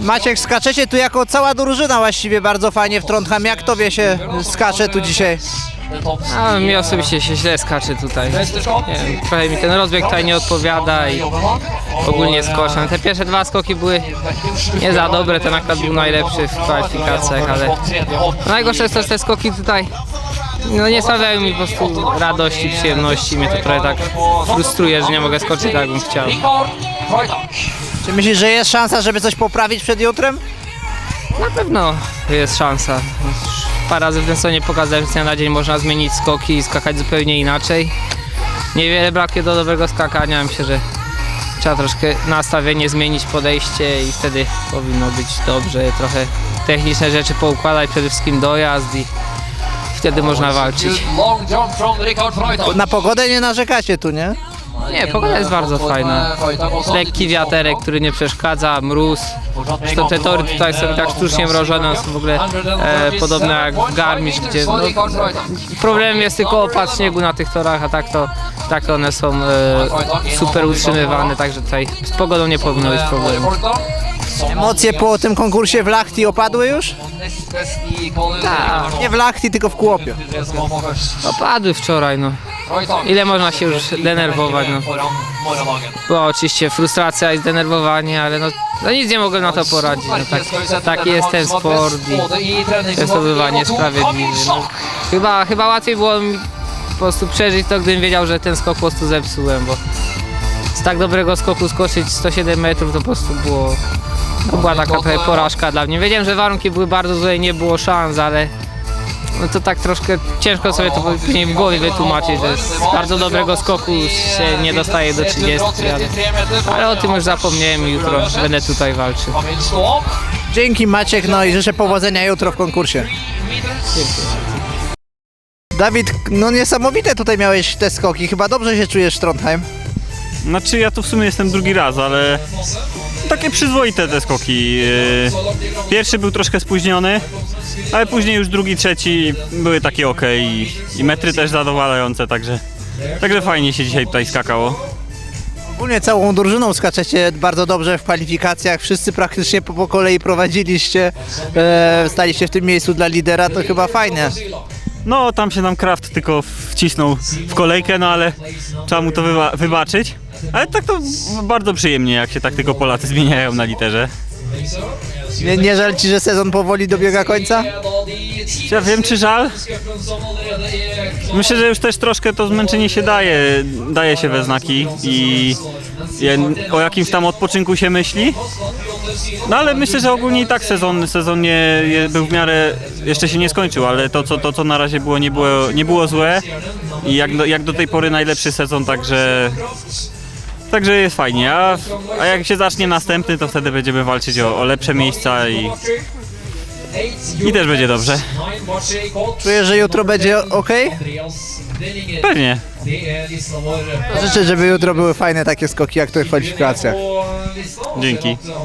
Maciek, skaczecie tu jako cała drużyna właściwie bardzo fajnie w Trondheim. Jak tobie się skacze tu dzisiaj? A mi osobiście się źle skacze tutaj. Nie trochę mi ten rozbieg tutaj nie odpowiada i ogólnie skoczam. Te pierwsze dwa skoki były nie za dobre, ten akurat był najlepszy w kwalifikacjach, ale najgorsze jest to, że te skoki tutaj no nie sprawiają mi po prostu radości, przyjemności. Mnie to trochę tak frustruje, że nie mogę skoczyć tak jakbym chciał. Czy myślisz, że jest szansa, żeby coś poprawić przed jutrem? Na pewno jest szansa. Już Parę razy w tym sezonie pokazałem, że z dnia na dzień można zmienić skoki i skakać zupełnie inaczej. Niewiele brakuje do dobrego skakania. Myślę, że trzeba troszkę nastawienie zmienić, podejście i wtedy powinno być dobrze. Trochę techniczne rzeczy poukładać, przede wszystkim dojazd i wtedy można walczyć. Na pogodę nie narzekacie tu, nie? Nie, pogoda jest bardzo fajna. Lekki wiaterek, który nie przeszkadza, mróz. Zresztą te tory tutaj są tak sztucznie mrożone, są w ogóle e, podobne jak w Garmisch, gdzie no, problemem jest tylko opad śniegu na tych torach, a tak to, tak one są e, super utrzymywane, także tutaj z pogodą nie powinno być problemu. Emocje po tym konkursie w Lachti opadły już? Tak, Nie w Lachti, tylko w Kłopie. opadły wczoraj, no. Ile można się już denerwować, no. Była oczywiście frustracja i zdenerwowanie, ale no, no nic nie mogłem na to poradzić. No, tak, taki jest ten sport i często bywa niesprawiedliwy. No, chyba, chyba łatwiej było mi po prostu przeżyć to, gdybym wiedział, że ten skok po prostu zepsułem, bo z tak dobrego skoku skoczyć 107 metrów to po prostu było no, była taka trochę porażka dla mnie. Wiedziałem, że warunki były bardzo złe i nie było szans, ale no to tak troszkę ciężko sobie to później w głowie wytłumaczyć, że z bardzo dobrego skoku się nie dostaje do 30, ale, ale o tym już zapomniałem i jutro będę tutaj walczył. Dzięki Maciek, no i życzę powodzenia jutro w konkursie. Dawid, no niesamowite tutaj miałeś te skoki. Chyba dobrze się czujesz w Trondheim. Znaczy ja tu w sumie jestem drugi raz, ale takie przyzwoite te skoki. Yy, Pierwszy był troszkę spóźniony, ale później już drugi, trzeci były takie ok i, i metry też zadowalające, także, także fajnie się dzisiaj tutaj skakało. Ogólnie całą drużyną skaczecie bardzo dobrze w kwalifikacjach. Wszyscy praktycznie po, po kolei prowadziliście. E, staliście w tym miejscu dla lidera, to chyba fajne. No tam się nam Kraft tylko wcisnął w kolejkę, no ale trzeba mu to wyba- wybaczyć. Ale tak to bardzo przyjemnie, jak się tak tylko Polacy zmieniają na literze. Nie, nie żal ci, że sezon powoli dobiega końca? Ja wiem, czy żal? Myślę, że już też troszkę to zmęczenie się daje, daje się we znaki i o jakimś tam odpoczynku się myśli. No ale myślę, że ogólnie i tak sezon, sezon nie, był w miarę, jeszcze się nie skończył, ale to co, to, co na razie było nie, było, nie było złe i jak do, jak do tej pory najlepszy sezon, także, także jest fajnie. A, a jak się zacznie następny, to wtedy będziemy walczyć o, o lepsze miejsca i, i też będzie dobrze. Czujesz, że jutro będzie ok? Pewnie. Życzę, żeby jutro były fajne takie skoki jak to w kwalifikacjach. Dzięki.